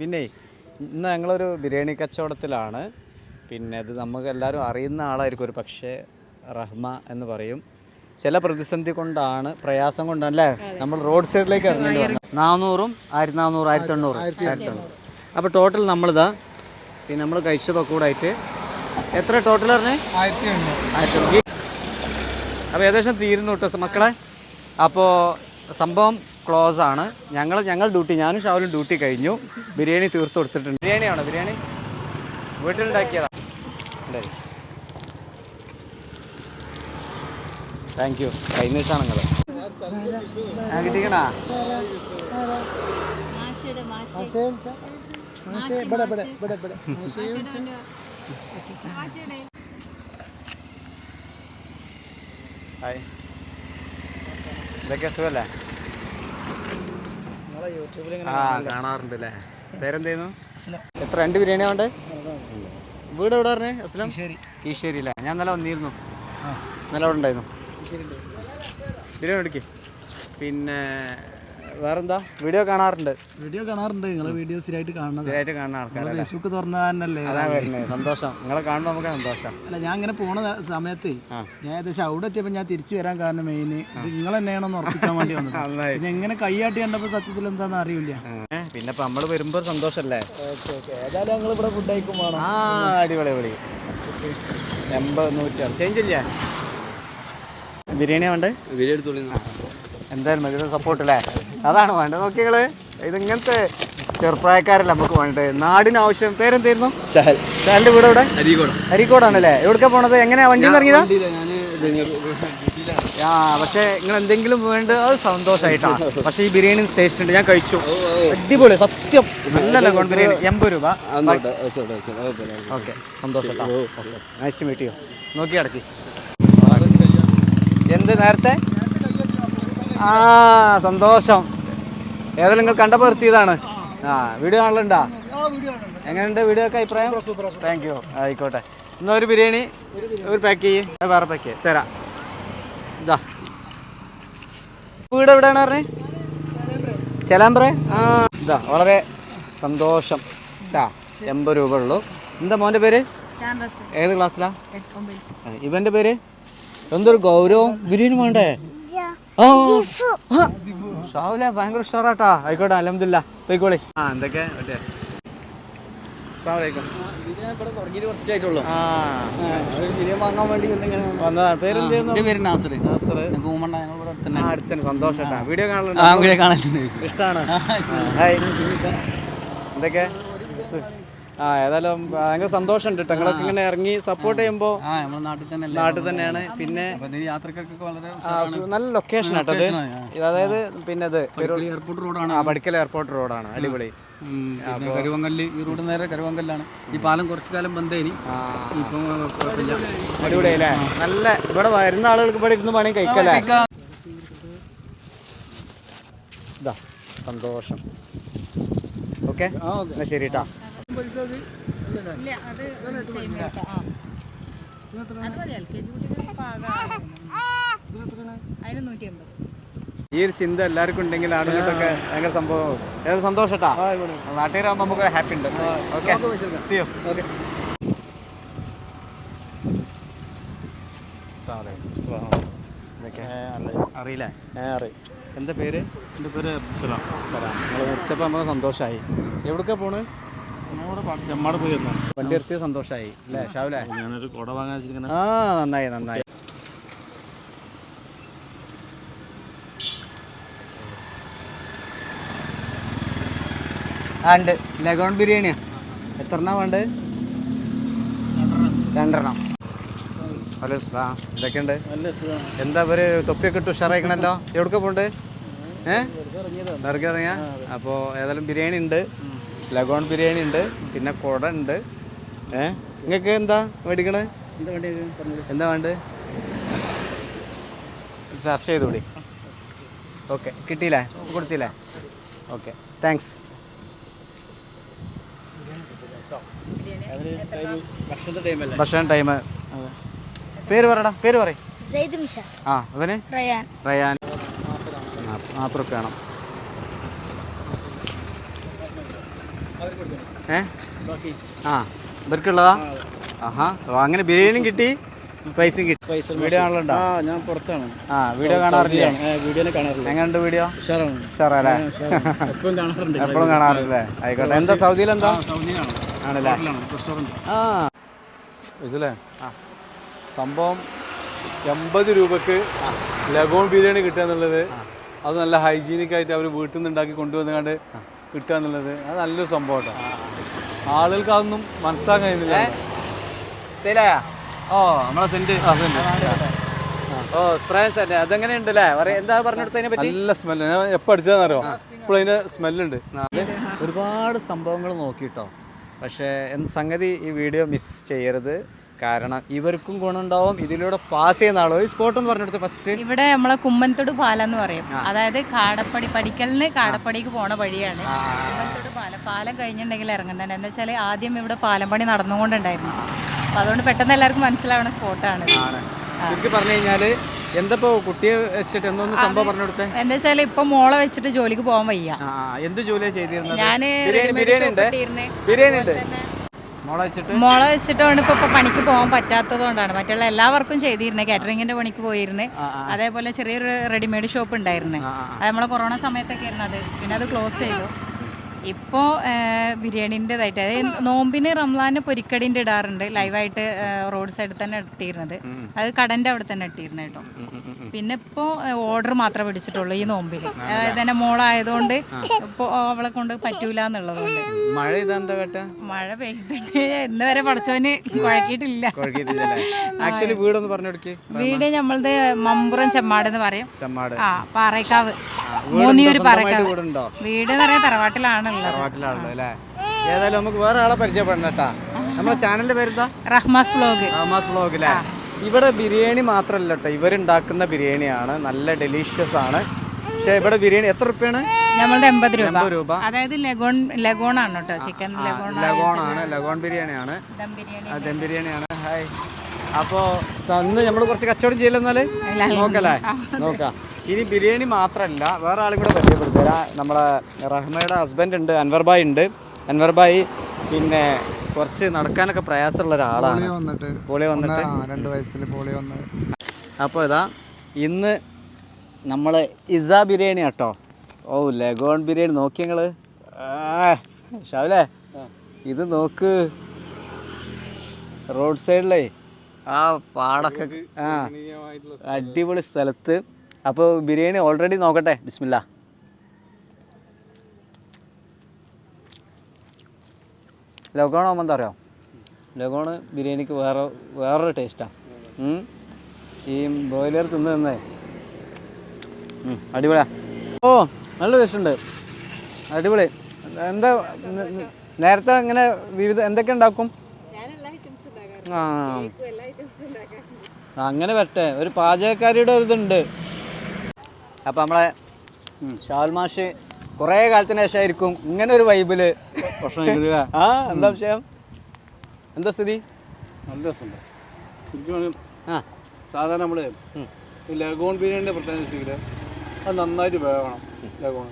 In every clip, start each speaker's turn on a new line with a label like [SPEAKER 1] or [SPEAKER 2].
[SPEAKER 1] പിന്നെ ഇന്ന് ഞങ്ങളൊരു ബിരിയാണി കച്ചവടത്തിലാണ്. പിന്നെ ഇത് നമുക്ക് എല്ലാവരും അറിയുന്ന ആളായിരിക്കും ഒരു പക്ഷേ റഹ്മ എന്ന് പറയും. ചില പ്രതിസന്ധി കൊണ്ടാണ് പ്രയാസം കൊണ്ടാണ് അല്ലേ നമ്മൾ റോഡ് സൈഡിലേക്ക് ഇറങ്ങേണ്ടി വന്നത് നാനൂറും ആയിരത്തി നാനൂറും ആയിരത്തി എണ്ണൂറ് ആയിരത്തി എണ്ണൂറ് അപ്പോൾ ടോട്ടൽ നമ്മളിതാ പിന്നെ നമ്മൾ കഴിച്ച കൂടായിട്ട് എത്ര ടോട്ടൽ പറഞ്ഞേ?
[SPEAKER 2] ആയിരത്തി എണ്ണൂറ്
[SPEAKER 1] അപ്പോൾ ഏകദേശം തീരുന്നു കേട്ടോ മക്കളെ. അപ്പോൾ സംഭവം ക്ലോസ് ആണ്. ഞങ്ങൾ ഞങ്ങൾ ഡ്യൂട്ടി ഞാനും ഷാവലും ഡ്യൂട്ടി കഴിഞ്ഞു. ബിരിയാണി തീർത്ത് കൊടുത്തിട്ടുണ്ട്. ബിരിയാണിയാണോ ബിരിയാണി? വീട്ടിലുണ്ടാക്കിയതാ. താങ്ക് യു കഴിഞ്ഞ ദിവസമാണ് നിങ്ങൾ കിട്ടിക്കണാ? ഹായ് ഇതൊക്കെ സുഖല്ലേ?
[SPEAKER 2] യൂട്യൂബിൽ
[SPEAKER 1] ആ കാണാറുണ്ട് അല്ലേ പേരെന്തായിരുന്നു എത്ര രണ്ട് ബിരിയാണി വേണ്ടേ? വീട് എവിടെ പറഞ്ഞേ അസ്ലം?
[SPEAKER 2] കീശ്ശേരി
[SPEAKER 1] അല്ലേ ഞാൻ ഇന്നലെ വന്നിരുന്നു. ഇന്നലെ അവിടെ ഉണ്ടായിരുന്നു. ബിരിയാണി എടുക്ക്. പിന്നെ വേറെന്താ? വീഡിയോ കാണാറുണ്ട്.
[SPEAKER 2] വീഡിയോ കാണാറുണ്ട്. നിങ്ങളെ വീഡിയോ സ്ഥിരമായിട്ട് കാണുന്നത്.
[SPEAKER 1] സ്ഥിരമായിട്ട് കാണുന്ന
[SPEAKER 2] ഫേസ്ബുക്ക് തുറന്നതന്നല്ലേ
[SPEAKER 1] അതാ വരുന്നത്. സന്തോഷം. നിങ്ങളെ കാണുമ്പോൾ നമുക്ക് സന്തോഷം.
[SPEAKER 2] അല്ല ഞാൻ ഇങ്ങനെ പോണ സമയത്ത് ഞാൻ ഏകദേശം അവിടെ എത്തിയപ്പോൾ ഞാൻ തിരിച്ചു വരാൻ കാരണം മെയിൻ ഇത് നിങ്ങൾ തന്നെയാണെന്ന് ഉറപ്പിക്കാൻ വേണ്ടി വന്നത്. പിന്നെ എങ്ങനെ കൈയാട്ടി കണ്ടപ്പോൾ സത്യത്തിൽ എന്താണെന്ന് അറിയില്ല.
[SPEAKER 1] പിന്നെ ഇപ്പം നമ്മൾ വരുമ്പോൾ സന്തോഷമല്ലേ
[SPEAKER 2] ഓക്കെ ഓക്കെ. ഏതായാലും ഞങ്ങൾ ഇവിടെ ഫുഡ് കഴിക്കുമ്പോൾ
[SPEAKER 1] ആ അടിപൊളി അടിപൊളി. എൺപത് നൂറ്റാറ് ചേഞ്ച് ഇല്ല? ബിരിയാണി തുള്ളി എന്തായാലും മതി സപ്പോർട്ട് അല്ലേ അതാണ് വേണ്ടത്. നോക്കിയങ്ങൾ ഇത് ഇങ്ങനത്തെ ചെറുപ്രായക്കാരല്ല നമുക്ക് വേണ്ടത്. നാടിന് ആവശ്യം പേരെന്തായിരുന്നു ഷാലിന്റെ വീട് എവിടെ? അരീക്കോടാണല്ലേ. എവിടേക്കാ പോണത്? എങ്ങനെയാ? വണ്ടിയിൽ ഇറങ്ങിയതാ? ആ പക്ഷേ നിങ്ങൾ എന്തെങ്കിലും വേണ്ട അത് സന്തോഷമായിട്ടാണ് പക്ഷേ ഈ ബിരിയാണി ടേസ്റ്റ് ഉണ്ട്. ഞാൻ കഴിച്ചു. അടിപൊളി സത്യം. നല്ല ലഗോൺ ബിരിയാണി എൺപത് രൂപ. ഓക്കെ സന്തോഷം നൈസ് ടു മീറ്റ് യു നോക്കി അടക്കി. എന്ത് നേരത്തെ? ആ സന്തോഷം. ഏതായാലും നിങ്ങൾ കണ്ടപ്പോൾ നിർത്തിയതാണ്. ആ വീഡിയോ കാണലുണ്ടാ? എങ്ങനെയുണ്ട് വീഡിയോ ഒക്കെ അഭിപ്രായം? താങ്ക് യു ആയിക്കോട്ടെ. എന്നാ ഒരു ബിരിയാണി ഒരു പാക്ക് ചെയ്യ്. വേറെ പാക്ക് ചെയ്യ്. തരാം. ഇതാ. വീട് എവിടെയാണ് പറഞ്ഞേ? ചെലാമ്പ്ര. ആ ഇതാ വളരെ സന്തോഷം. ഇതാ എൺപത് രൂപ ഉള്ളൂ. എന്താ മോന്റെ പേര്? ഏത് ക്ലാസ്സിലാ ആ, ഇവന്റെ പേര്? എന്തൊരു ഗൗരവം. ബിരിയാണി വേണ്ടേ? ആ. ഷാവുലെ ഭയങ്കര ഉഷാറാട്ടാ. ആയിക്കോട്ടെ അലഹമില്ല പോയിക്കോളെ. ആ എന്തൊക്കെ? മറ്റേ. വീഡിയോ
[SPEAKER 2] ആ വീഡിയോ കാണാൻ
[SPEAKER 1] ഇഷ്ടമാണ് എന്തൊക്കെ? ആ ഏതായാലും ഭയങ്കര സന്തോഷമുണ്ട് ഞങ്ങളൊക്കെ ഇങ്ങനെ ഇറങ്ങി സപ്പോർട്ട് ചെയ്യുമ്പോൾ
[SPEAKER 2] ആ നമ്മുടെ നാട്ടിൽ തന്നെ
[SPEAKER 1] തന്നെയാണ്. പിന്നെ
[SPEAKER 2] വളരെ
[SPEAKER 1] നല്ല ലൊക്കേഷൻ ആട്ടോ ഇത് അതായത് പിന്നെ ഇത്
[SPEAKER 2] എയർപോർട്ട് റോഡാണ്
[SPEAKER 1] പടിക്കൽ എയർപോർട്ട് റോഡാണ് അടിപൊളി.
[SPEAKER 2] കരുവങ്കല്ല് ഈ റോഡ് നേരെ കരുവങ്കല്ലാണ്. ഈ പാലം കുറച്ചു കാലം ബന്ധേനി
[SPEAKER 1] ആ.
[SPEAKER 2] ഇപ്പം കുഴപ്പമില്ല.
[SPEAKER 1] അടിപൊളി അല്ലേ നല്ല ഇവിടെ വരുന്ന ആളുകൾക്ക് ഇവിടെ ഇരുന്ന് പണി കഴിക്കല്ലേ? ഇതാ സന്തോഷം. ഓക്കെ? ശരി കേട്ടാ
[SPEAKER 3] ഇല്ല അത് സെയിം റേറ്റാ ആ. അത് മതി എൽ കെ ജി കുട്ടികൾക്ക് പാകമാണ് അതിന് നൂറ്റി അമ്പത്
[SPEAKER 1] ഈ ഒരു ചിന്ത എല്ലാവർക്കും ഉണ്ടെങ്കിൽ ആണുങ്ങൾക്കൊക്കെ ഭയങ്കര സംഭവം. ഏത് സന്തോഷട്ടാ നാട്ടുകാരാകുമ്പോൾ നമുക്ക് ഹാപ്പി ഉണ്ട്. ഓക്കെ സിയോ
[SPEAKER 2] ഓക്കെ
[SPEAKER 1] അറിയില്ല. എന്താ പേര്? എന്റെ പേര് അബ്ദുസലാം സലാം നിങ്ങൾ നിർത്തിയപ്പോൾ നമുക്ക് സന്തോഷമായി എവിടേക്കാണ് പോണ്?
[SPEAKER 4] ചെമ്മാട് പോയി
[SPEAKER 1] വണ്ടി നിർത്തിയ സന്തോഷമായി അല്ലേ? ഷാവിലെ?
[SPEAKER 4] ഞാനൊരു കുട വാങ്ങാൻ വെച്ചിരിക്കുന്ന
[SPEAKER 1] ആ നന്നായി നന്നായി. ഉണ്ട്. ലഗോൺ ബിരിയാണിയാ. എത്ര എണ്ണ വേണ്ടത്? രണ്ടെണ്ണം. ഹലോ സാ എന്തൊക്കെയുണ്ട് എന്താ ഒരു തൊപ്പിയൊക്കെ ഇട്ട് ഉഷാറായിക്കണല്ലോ? എവിടേക്കാ പോണ്ട്? ഏഹ് ഇറങ്ങിയ? അപ്പോൾ ഏതായാലും ബിരിയാണി ഉണ്ട്. ലഗോൺ ബിരിയാണി ഉണ്ട് പിന്നെ കുട ഉണ്ട്. ഏ? നിങ്ങൾക്ക് എന്താ മേടിക്കണേ?
[SPEAKER 2] എന്താ വേണ്ടത് പറഞ്ഞത്
[SPEAKER 1] ചെയ്ത് ചർച്ച ചെയ്തോളി ഓക്കെ കിട്ടിയില്ലേ? കൊടുത്തില്ലേ? ഓക്കെ താങ്ക്സ് ഭക്ഷണ ടൈം പേര് പറയടാ പേര് പറ
[SPEAKER 5] സെയ്ദ് മിഷ
[SPEAKER 1] ആ അവന്?
[SPEAKER 5] റയാൻ.
[SPEAKER 1] റയാൻ. നാൽപ്പത് റുപ്യ വേണം. ഏ? ആ ഇവർക്കുള്ളതാ? ആഹാ അങ്ങനെ ബിരിയാണിയും കിട്ടി പൈസയും കിട്ടി.
[SPEAKER 2] പൈസ
[SPEAKER 1] വീഡിയോ കാണലുണ്ടോ
[SPEAKER 2] ആ ഞാൻ പുറത്താണ്.
[SPEAKER 1] ആ വീഡിയോ കാണാറില്ലേ?
[SPEAKER 2] വീഡിയോ കാണാറില്ല.
[SPEAKER 1] എങ്ങനെയുണ്ട് വീഡിയോ?
[SPEAKER 2] ഉഷാറാണ്
[SPEAKER 1] ഉഷാറല്ലേ?
[SPEAKER 2] എപ്പോഴും കാണാറുണ്ട്
[SPEAKER 1] എപ്പോഴും കാണാറില്ലേ? ആയിക്കോട്ടെ. എന്താ സൗദിയിൽ എന്താ?
[SPEAKER 2] ആണല്ലേ?
[SPEAKER 1] ആണല്ലേ
[SPEAKER 2] റെസ്റ്റോറന്റ്
[SPEAKER 1] ആ.
[SPEAKER 4] മനസ്സിലേ സംഭവം എൺപത് രൂപക്ക് ലഗോൺ ബിരിയാണി കിട്ടുക എന്നുള്ളത് അത് നല്ല ഹൈജീനിക് ആയിട്ട് അവർ വീട്ടിൽ നിന്ന് ഉണ്ടാക്കി കൊണ്ടുവന്നുകൊണ്ട് കിട്ടുക എന്നുള്ളത് അത് നല്ലൊരു സംഭവം കേട്ടോ ആളുകൾക്ക് അതൊന്നും മനസ്സിലാക്കാൻ കഴിയുന്നില്ല.
[SPEAKER 1] ശരിയാ ഓ നമ്മളെ സെന്റ്. ഓ സ്പ്രേ സെന്റ്. അതെങ്ങനെയുണ്ട് അല്ലേ പറ- എന്താ പറഞ്ഞെടുത്തതിനെ പറ്റി?
[SPEAKER 4] നല്ല സ്മെല്ല് ഞാൻ എപ്പോൾ അടിച്ചതെന്നറിയോ ഇപ്പോൾ അതിന്റെ സ്മെല്ലുണ്ട്
[SPEAKER 1] ഒരുപാട് സംഭവങ്ങൾ നോക്കിട്ടോ. പക്ഷേ സംഗതി ഈ വീഡിയോ മിസ് ചെയ്യരുത്. കാരണം ഇവർക്കും ഗുണമുണ്ടാവും. ഇതിലൂടെ പാസ് ചെയ്യുന്ന ആളോ. സ്പോട്ട് എന്ന് പറഞ്ഞെടുത്ത് ഫസ്റ്റ്
[SPEAKER 3] ഇവിടെ നമ്മളെ കുമ്മൻതൊടു പാലം എന്ന് പറയും. അതായത് കാടപ്പടി പടിക്കലിന് കാടപ്പടിക്ക് പോണ വഴിയാണ്. കുമ്മൻതൊടു പാലം. പാലം കഴിഞ്ഞിട്ടുണ്ടെങ്കിൽ ഇറങ്ങുന്നുണ്ട് എന്താ വെച്ചാൽ ആദ്യം ഇവിടെ പാലം പണി നടന്നുകൊണ്ടുണ്ടായിരുന്നു അപ്പൊ അതുകൊണ്ട് പെട്ടെന്ന് എല്ലാവർക്കും മനസ്സിലാവുന്ന സ്പോട്ടാണ്
[SPEAKER 1] ആണ്. പറഞ്ഞു കഴിഞ്ഞാൽ എന്തപ്പോ കുട്ടിയെ വെച്ചിട്ട് എന്തോന്ന് സംഭവം പറഞ്ഞെടുത്തേ
[SPEAKER 3] എന്താ വെച്ചാൽ ഇപ്പൊ മോളെ വെച്ചിട്ട് ജോലിക്ക് പോകാൻ വയ്യ.
[SPEAKER 1] എന്ത് ജോലിയാണ് ചെയ്തിരുന്നത്?
[SPEAKER 3] ഞാൻ
[SPEAKER 1] ബിരിയാണി ഉണ്ട്? ബിരിയാണി ഉണ്ട്? മോളെ വെച്ചിട്ട്?
[SPEAKER 3] മോളെ വെച്ചിട്ടാണ് ഇപ്പൊ പണിക്ക് പോകാൻ പറ്റാത്തത് കൊണ്ടാണ്. മറ്റുള്ള എല്ലാവർക്കും ചെയ്തിരുന്നത് കാറ്ററിംഗിന്റെ പണിക്ക് പോയിരുന്നെ. അതേപോലെ ചെറിയൊരു റെഡിമെയ്ഡ് ഷോപ്പ് ഉണ്ടായിരുന്നേ. അത് നമ്മളെ കൊറോണ സമയത്തൊക്കെ ആയിരുന്നു അത്. പിന്നെ അത് ക്ലോസ് ചെയ്തു. ഇപ്പോൾ ബിരിയാണിന്റെതായിട്ട് അതായത് നോമ്പിന് റംലാന് പൊരിക്കടിന്റെ ഇടാറുണ്ട് ലൈവായിട്ട് റോഡ് സൈഡിൽ തന്നെ ഇട്ടിരുന്നത്. അത് കടന്റെ അവിടെ തന്നെ ഇട്ടിരുന്നത് കേട്ടോ. പിന്നെ ഇപ്പോൾ ഓർഡർ മാത്രമേ പിടിച്ചിട്ടുള്ളൂ ഈ നോമ്പിൽ അതായത് തന്നെ മോളായതുകൊണ്ട് ഇപ്പോൾ അവളെ കൊണ്ട് പറ്റൂല എന്നുള്ളതുകൊണ്ട്.
[SPEAKER 1] മഴ
[SPEAKER 3] മഴ പെയ്തിട്ട് ഇന്ന് വരെ പടച്ചവന് കുഴക്കിയിട്ടില്ല.
[SPEAKER 1] ആക്ച്വലി വീടൊന്ന് പറഞ്ഞു കൊടുക്കേ.
[SPEAKER 3] വീട് നമ്മളത് മമ്പുറം ചെമ്മാട് എന്ന് പറയും. ആ പാറേക്കാവ്. മൂന്നിയൂര് പാറേക്കാവ്. വീട് എന്ന് പറയാൻ തറവാട്ടിലാണുള്ളത്
[SPEAKER 1] അല്ലേ? ഏതായാലും നമുക്ക് വേറെ ആളെ പരിചയപ്പെടണം കേട്ടാ. നമ്മുടെ ചാനലിന്റെ പേരെന്താ?
[SPEAKER 3] റഹ്മാസ് വ്ലോഗ്
[SPEAKER 1] റഹ്മാസ് വ്ലോഗ് അല്ലേ? ഇവിടെ ബിരിയാണി മാത്രമല്ല കേട്ടോ ഇവരുണ്ടാക്കുന്ന ബിരിയാണിയാണ്. നല്ല ഡെലീഷ്യസ് ആണ്. പക്ഷേ ഇവിടെ ബിരിയാണി എത്ര രൂപയാണ്
[SPEAKER 3] നമ്മളുടെ എൺപത് രൂപ.
[SPEAKER 1] രൂപ.
[SPEAKER 3] അതായത് ലഗോൺ ലഗോൺ ആണ് കേട്ടോ ചിക്കൻ ലഗോൺ
[SPEAKER 1] ലഗോൺ ആണ് ലഗോൺ ബിരിയാണിയാണ്.
[SPEAKER 3] ദം
[SPEAKER 1] ബിരിയാണിയാണ്. ഹായ്. അപ്പോൾ ഇന്ന് നമ്മൾ കുറച്ച് കച്ചവടം ചെയ്യില്ലെന്നാൽ നോക്കല്ലേ? നോക്കാം. ഇനി ബിരിയാണി മാത്രമല്ല വേറെ ആളും കൂടെ പരിചയപ്പെടുത്തരാ നമ്മളെ റഹ്മയുടെ ഹസ്ബൻഡ് ഉണ്ട് അൻവർ ഭായ് ഉണ്ട്. അൻവർ ഭായ് പിന്നെ കുറച്ച് നടക്കാനൊക്കെ പ്രയാസമുള്ള ഒരാളാണ്.
[SPEAKER 5] വന്നിട്ട്.
[SPEAKER 1] പോളിയോ വന്നിട്ട്.
[SPEAKER 5] ആ രണ്ട് വയസ്സിൽ പോളി വന്ന്.
[SPEAKER 1] അപ്പോൾ ഇതാ ഇന്ന് നമ്മൾ ഇസ ബിരിയാണി കേട്ടോ ഓ ലഗോൺ ബിരിയാണി നോക്കി ഞങ്ങൾ ഷാവിലേ ഇത് നോക്ക്. റോഡ് സൈഡിലേ ആ പാടൊക്കെ ആ അടിപൊളി സ്ഥലത്ത്. അപ്പോൾ ബിരിയാണി ഓൾറെഡി നോക്കട്ടെ. ബിസ്മില്ല. ലഗോൺ ആകുമ്പോൾ എന്താ അറിയോ? ലഗോണ് ബിരിയാണിക്ക് വേറെ വേറൊരു ടേസ്റ്റാണ് ഈ ബ്രോയിലർ തിന്ന് തിന്നേ അടിപൊളിയാ. ഓ നല്ല ടേസ്റ്റ് ഉണ്ട്. അടിപൊളി. എന്താ നേരത്തെ ഇങ്ങനെ വിവിധ എന്തൊക്കെ ഉണ്ടാക്കും? ആ. അങ്ങനെ വരട്ടെ ഒരു പാചകക്കാരിയുടെ ഒരു ഇതുണ്ട്. അപ്പം നമ്മളെ ഷാൽ മാഷ് കുറേ കാലത്തിന് ശേഷമായിരിക്കും ഇങ്ങനെ ഒരു വൈബിൽ ആ എന്താ വിഷയം? എന്താ സ്ഥിതി?
[SPEAKER 4] നല്ല രസമുണ്ട്. ശരിക്കും
[SPEAKER 1] ആ.
[SPEAKER 4] സാധാരണ നമ്മൾ ലഗോൺ ബിരിയാണിന്റെ പ്രത്യേകത വെച്ചെങ്കിൽ അത് നന്നായിട്ട് വേവണം ലഗോൺ.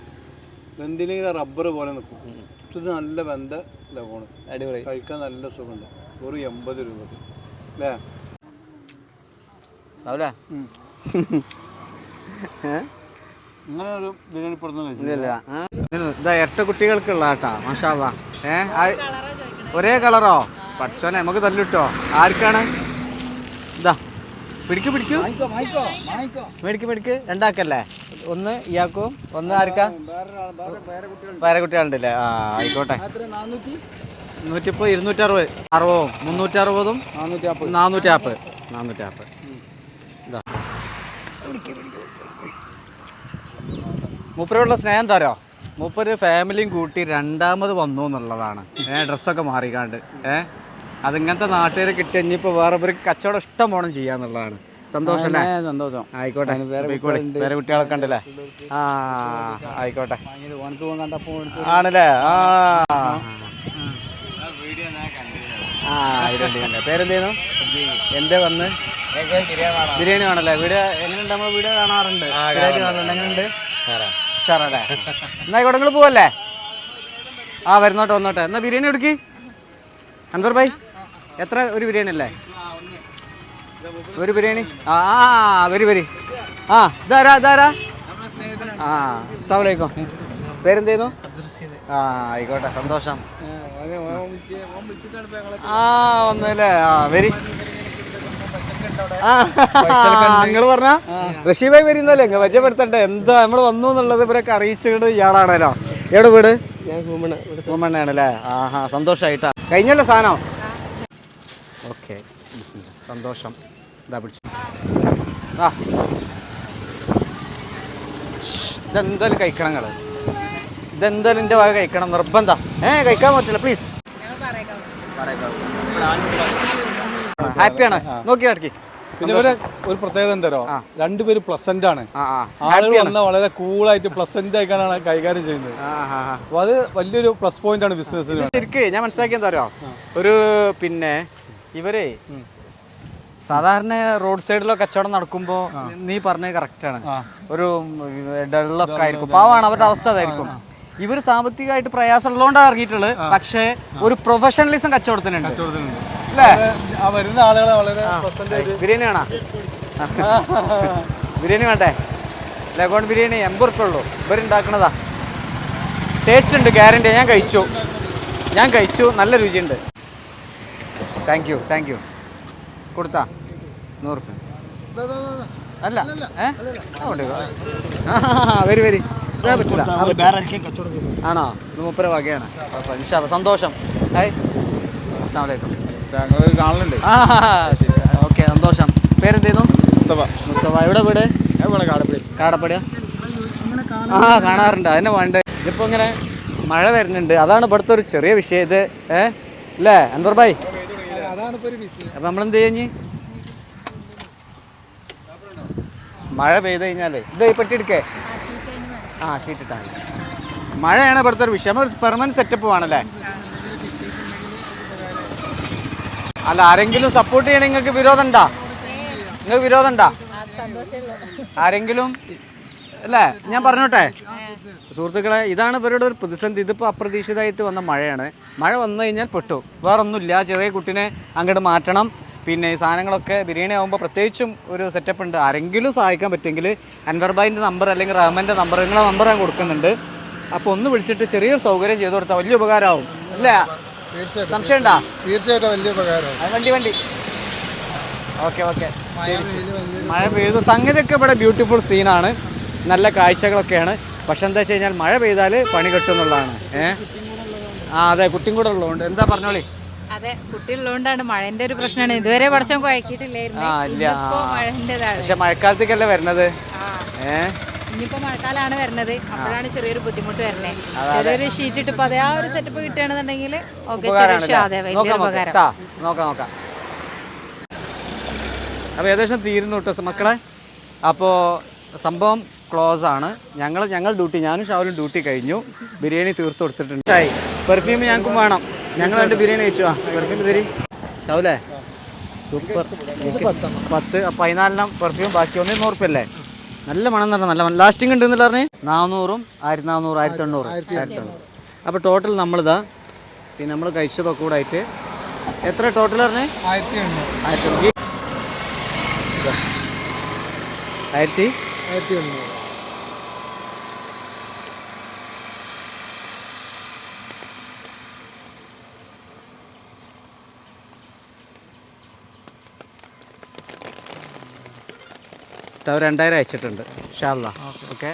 [SPEAKER 4] വെന്തില്ലെങ്കിൽ റബ്ബർ പോലെ നിൽക്കും. പക്ഷെ ഇത് നല്ല വെന്ത ലഗോൺ.
[SPEAKER 1] അടിപൊളി.
[SPEAKER 4] കഴിക്കാൻ നല്ല സുഖമുണ്ട്. വെറും എൺപത് രൂപ അല്ലേ? ഇങ്ങനെ ഒരു ബിരിയാണി പുറത്തുനിന്ന് കഴിച്ചു.
[SPEAKER 1] ഇല്ല ആ. ഇതാ ഇരട്ട കുട്ടികൾക്കുള്ള കേട്ടാ മാഷാവ ഏ ഒരേ കളറോ? പഠിച്ചോനെ നമുക്ക് തല്ലിട്ടോ. ആർക്കാണ്? ഇതാ പിടിക്കൂ പിടിക്കൂ. മേടിക്ക് മേടിക്ക്. രണ്ടാക്കല്ലേ? ഒന്ന് ഇയാക്കും ഒന്ന് ആർക്കാ? വേറെ കുട്ടികളുണ്ടല്ലേ? ആ ആയിക്കോട്ടെ. നൂറ്റിപ്പോ ഇരുന്നൂറ്ററുപത്. അറുപതും മുന്നൂറ്ററുപതും നാനൂറ്റി നാനൂറ്റി നാനൂറ്റി ഇതാ. മൂപ്പരോടുള്ള സ്നേഹം തരോ മൂപ്പര് ഫാമിലിയും കൂട്ടി രണ്ടാമത് വന്നു എന്നുള്ളതാണ്. ഏഹ് ഡ്രസ്സൊക്കെ മാറിക്കാണ്ട്. ഏഹ് അതിങ്ങനത്തെ നാട്ടുകാരെ കിട്ടിയ ഇനിയിപ്പോൾ വേറെ ഒരു കച്ചവടം ഇഷ്ടം പോണം ചെയ്യാന്നുള്ളതാണ് സന്തോഷം
[SPEAKER 2] സന്തോഷം.
[SPEAKER 1] ആയിക്കോട്ടെ. വേറെ കുട്ടികളൊക്കെ ഉണ്ടല്ലേ? ആ ആയിക്കോട്ടെ. ആണല്ലേ? ആ. ആ ഇതുണ്ട് കണ്ടേ. പേരെന്തേനു? എന്തേ വന്ന്? ബിരിയാണി വേണല്ലേ? വീട് എങ്ങനെയുണ്ട്? നമ്മൾ വീട് കാണാറുണ്ട്. എങ്ങനെയുണ്ട്? ഉഷാറല്ലേ എന്നാ ഇവിടെ നിങ്ങൾ പോവല്ലേ? ആ വരുന്നോട്ടെ വന്നോട്ടെ. എന്നാ ബിരിയാണി എടുക്കി അൻവർ ഭായ് എത്ര ഒരു ബിരിയാണി അല്ലേ? ഒരു ബിരിയാണി? ആ ആ വരി വരി. ആ ഇതാരാ ഇതാരാ? ആ അസ്സാം വലൈക്കും പേരെന്തേന്നു? ആ ആയിക്കോട്ടെ സന്തോഷം. ആ വന്നല്ലേ? ആ വരി. നിങ്ങൾ പറഞ്ഞ റഷീദായി വരുന്നല്ലേ ഇങ്ങ പരിചയപ്പെടുത്തണ്ടേ? എന്താ നമ്മൾ വന്നു എന്നുള്ളത് ഇവരൊക്കെ അറിയിച്ചിട്ട് ഇയാളാണല്ലോ എവിടെ വീട്? ആണല്ലേ ആഹാ സന്തോഷായിട്ടാ. കഴിഞ്ഞല്ലോ സാധനം? ഓക്കെ സന്തോഷം. ഇതാ പിടിച്ചു. ആ. ഇതെന്തായാലും കഴിക്കണം നിങ്ങൾ. ഇതെന്തായാലും എന്റെ വക കഴിക്കണം നിർബന്ധം. ഏ കഴിക്കാൻ പറ്റില്ല പ്ലീസ് ഹാപ്പിയാണ്? നോക്കി കിടക്കി
[SPEAKER 4] പിന്നെ ഇവരെ ഒരു പ്രത്യേകത എന്തോ രണ്ടുപേരും പ്ലസന്റ് ആണ്. ആളുകൾ വന്ന വളരെ കൂളായിട്ട് പ്ലസന്റ് ആയിക്കാണ് കൈകാര്യം ചെയ്യുന്നത്. അപ്പൊ അത് വലിയൊരു പ്ലസ് പോയിന്റ് ആണ് ബിസിനസ്സിന്
[SPEAKER 1] ശരിക്കും ഞാൻ മനസ്സിലാക്കിയ എന്താ അറിയോ? ഒരു പിന്നെ ഇവരെ സാധാരണ റോഡ് സൈഡിലോ കച്ചവടം നടക്കുമ്പോ നീ പറഞ്ഞത് കറക്റ്റാണ് ഒരു ഡള്ളൊക്കെ ആയിരിക്കും. പാവാണ് അവരുടെ അവസ്ഥ അതായിരിക്കും. ഇവർ സാമ്പത്തികമായിട്ട് പ്രയാസമുള്ളതുകൊണ്ടാണ് ഇറങ്ങിയിട്ടുള്ളത്. പക്ഷേ ഒരു പ്രൊഫഷണലിസം കച്ചവടത്തിനുണ്ട്.
[SPEAKER 4] വരുന്ന ആളുകളെ വളരെ
[SPEAKER 1] ബിരിയാണി വേണോ? ബിരിയാണി വേണ്ടേ? ലഗോൺ ബിരിയാണി എൺപത് റുപ്യ ഉള്ളൂ. ഇവരുണ്ടാക്കണതാ. ടേസ്റ്റ് ഉണ്ട് ഗ്യാരണ്ടി ഞാൻ കഴിച്ചു. ഞാൻ കഴിച്ചു. നല്ല രുചിയുണ്ട്. താങ്ക് യു താങ്ക് യു കൊടുത്താ? നൂറുപ്യ. അല്ല. ഏഹ് വരി വരി. ആണോ? ഇത് മുപ്പര വകയാണ് ഇൻഷാ അല്ലാ, സന്തോഷം. ഹായ്. അസ്സാം വലൈക്കും
[SPEAKER 4] കാണലുണ്ട്.
[SPEAKER 1] ഓക്കെ സന്തോഷം. പേരെന്തേന്നു മുസ്തഫ. എവിടെ വീട്? കാടപ്പടിയാ ആ? കാണാറുണ്ട്. അതിനെ വേണ്ട ഇതിപ്പോ ഇങ്ങനെ മഴ വരുന്നുണ്ട്. അതാണ് ഇവിടുത്തെ ഒരു ചെറിയ വിഷയം. ഇത് ഏ? അല്ലേ അൻവർ ഭായ്? അപ്പൊ നമ്മളെന്ത് കഴിഞ്ഞ് മഴ പെയ്ത് കഴിഞ്ഞാലേ. ഇത് ഈ പെട്ടി എടുക്കേ? ആ ഷീറ്റ് ഇട്ടാണ്. മഴയാണ് ഇവിടുത്തെ ഒരു വിഷയം. പെർമനന്റ് സെറ്റപ്പ് വേണല്ലേ? അല്ല ആരെങ്കിലും സപ്പോർട്ട് ചെയ്യണേ നിങ്ങൾക്ക് വിരോധം ഉണ്ടാ നിങ്ങൾക്ക് വിരോധം ഉണ്ടാ ആരെങ്കിലും? അല്ലേ? ഞാൻ പറഞ്ഞോട്ടെ. സുഹൃത്തുക്കളെ ഇതാണ് ഇവരുടെ ഒരു പ്രതിസന്ധി. ഇതിപ്പോൾ അപ്രതീക്ഷിതമായിട്ട് വന്ന മഴയാണ്. മഴ വന്നു കഴിഞ്ഞാൽ പെട്ടു. വേറൊന്നുമില്ല. ചെറിയ കുട്ടിനെ അങ്ങോട്ട് മാറ്റണം. പിന്നെ ഈ സാധനങ്ങളൊക്കെ ബിരിയാണി ആകുമ്പോൾ പ്രത്യേകിച്ചും ഒരു സെറ്റപ്പ് ഉണ്ട്. ആരെങ്കിലും സഹായിക്കാൻ പറ്റുമെങ്കിൽ അൻവർബായിന്റെ നമ്പർ അല്ലെങ്കിൽ റഹ്മാന്റെ നമ്പർ നിങ്ങളെ നമ്പർ ഞാൻ കൊടുക്കുന്നുണ്ട്. അപ്പോൾ ഒന്ന് വിളിച്ചിട്ട് ചെറിയൊരു സൗകര്യം ചെയ്തു കൊടുത്താൽ വലിയ ഉപകാരമാവും. അല്ലേ? സംശയം ഉണ്ടാ
[SPEAKER 5] തീർച്ചയായിട്ടും. വലിയ
[SPEAKER 1] അത് വണ്ടി വണ്ടി. Okay okay. മഴ പെയ്തു സംഗതിയൊക്കെ ഇവിടെ ബ്യൂട്ടിഫുൾ സീനാണ് നല്ല കാഴ്ചകളൊക്കെയാണ്. പക്ഷെ എന്താ വെച്ച് കഴിഞ്ഞാൽ മഴ പെയ്താൽ പണി കിട്ടും എന്നുള്ളതാണ്. ഏഹ് ആ അതെ കുട്ടിയും കൂടെ ഉള്ളതുകൊണ്ട്. എന്താ പറഞ്ഞോളി?
[SPEAKER 3] അതെ കുട്ടികളുള്ളതുകൊണ്ടാണ് മഴന്റെ ഒരു പ്രശ്നമാണ്. ഇതുവരെ പഠിച്ചോ കുഴക്കിയിട്ടില്ലായിരുന്നു.
[SPEAKER 1] പക്ഷെ മഴക്കാലത്തേക്കല്ലേ വരുന്നത്?
[SPEAKER 3] ആ.
[SPEAKER 1] ഏ?
[SPEAKER 3] ഇനിയിപ്പോ മഴക്കാലാണ് വരുന്നത്. അപ്പോഴാണ് ചെറിയൊരു ബുദ്ധിമുട്ട് വരുന്നത് ചെറിയൊരു ഷീറ്റ് ഇട്ട് അതേ ആ ഒരു സെറ്റപ്പ് കിട്ടുകയാണെന്നുണ്ടെങ്കിൽ ഓക്കെ അതെ
[SPEAKER 1] വലിയ
[SPEAKER 3] ഉപകാരം.
[SPEAKER 1] ട്ടാ, നോക്കാം നോക്കാം. അപ്പോൾ ഏകദേശം തീരുന്നു കേട്ടോ മക്കളെ. അപ്പോൾ സംഭവം ക്ലോസ് ആണ്. ഞങ്ങൾ ഞങ്ങൾ ഡ്യൂട്ടി ഞാനും ഷാവലും ഡ്യൂട്ടി കഴിഞ്ഞു. ബിരിയാണി തീർത്ത് കൊടുത്തിട്ടുണ്ട്. ആയി പെർഫ്യൂം ഞങ്ങൾക്കും വേണം. ഞങ്ങൾ രണ്ട് ബിരിയാണി കഴിച്ചു. ആ പെർഫ്യൂം തരി. ഷാവലേ? സൂപ്പർ പത്ത് പതിനാലെണ്ണം പെർഫ്യൂം ബാക്കി. ഒന്നേ നൂറുപ്യല്ലേ നല്ല മണം പറഞ്ഞാൽ നല്ല മണം. ലാസ്റ്റിംഗ് ഉണ്ട് എന്നല്ല പറഞ്ഞേ? നാനൂറും ആയിരത്തി നാനൂറ് ആയിരത്തി എണ്ണൂറ് ആയിരത്തി എണ്ണൂറ് അപ്പോൾ ടോട്ടൽ നമ്മളിതാ പിന്നെ നമ്മൾ കഴിച്ചതൊക്കെ കൂടെ ആയിട്ട് എത്ര ടോട്ടൽ പറഞ്ഞേ?
[SPEAKER 5] ആയിരത്തി എണ്ണൂറ്
[SPEAKER 1] ആയിരത്തി ആയിരത്തി
[SPEAKER 5] ആയിരത്തി എണ്ണൂറ്
[SPEAKER 1] അവർ രണ്ടായിരം അയച്ചിട്ടുണ്ട് ഷാല്ല ഓക്കെ.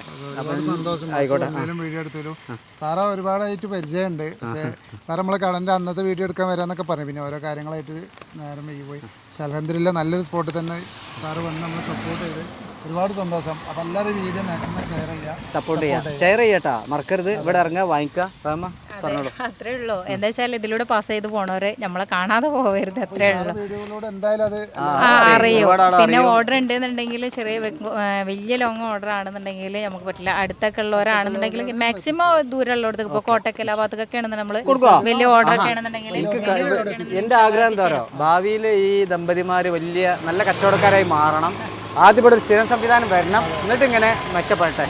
[SPEAKER 1] ആയിക്കോട്ടെ.
[SPEAKER 5] വീഡിയോ എടുത്തരും. സാറ് ഒരുപാടായിട്ട് പരിചയമുണ്ട്. പക്ഷേ സാർ നമ്മളെ കടന്റെ അന്നത്തെ വീഡിയോ എടുക്കാൻ വരാന്നൊക്കെ പറഞ്ഞു. പിന്നെ ഓരോ കാര്യങ്ങളായിട്ട് നേരം വൈകി പോയി. പക്ഷെ അലഹദില്ല നല്ലൊരു സ്പോട്ടിൽ തന്നെ സാറ് വന്ന് നമ്മളെ സപ്പോർട്ട് ചെയ്ത് ഒരുപാട് സന്തോഷം. അപ്പം എല്ലാവരും വീഡിയോ മാക്സിമം ഷെയർ ചെയ്യുക
[SPEAKER 1] സപ്പോർട്ട് ചെയ്യാം. ഷെയർ ചെയ്യട്ടാ. മറക്കരുത്. ഇവിടെ ഇറങ്ങുക വാങ്ങിക്കുക. റാമ പറഞ്ഞോളൂ.
[SPEAKER 3] അത്രേ ഉള്ളൂ. എന്താ വെച്ചാൽ ഇതിലൂടെ പാസ് ചെയ്ത് പോണവര് നമ്മളെ കാണാതെ പോവരുത് അത്രേ ഉള്ളൂ.
[SPEAKER 5] വീഡിയോയിലൂടെ എന്തായാലും അത്
[SPEAKER 3] ആ, അറിയും. പിന്നെ ഓർഡർ ഉണ്ടെന്നുണ്ടെങ്കിൽ ചെറിയ വലിയ ലോങ് ഓർഡർ ആണെന്നുണ്ടെങ്കിൽ നമുക്ക് പറ്റില്ല. അടുത്തൊക്കെ ഉള്ളവരാണെന്നുണ്ടെങ്കിൽ മാക്സിമം ദൂരമുള്ളടത്തേക്ക് ഇപ്പോൾ കോട്ടക്കൽ ആ ഭാഗത്തൊക്കെ ആണെന്ന് നമ്മൾ വലിയ ഓർഡർ ഒക്കെ ആണെന്നുണ്ടെങ്കിൽ
[SPEAKER 1] എന്റെ ആഗ്രഹം എന്താ പറയുക ഭാവിയിൽ ഈ ദമ്പതിമാർ വലിയ നല്ല കച്ചവടക്കാരായി മാറണം. ആദ്യപടി ഇവിടെ ഒരു സ്ഥിരം സംവിധാനം വരണം. എന്നിട്ട് ഇങ്ങനെ മെച്ചപ്പെടട്ടെ.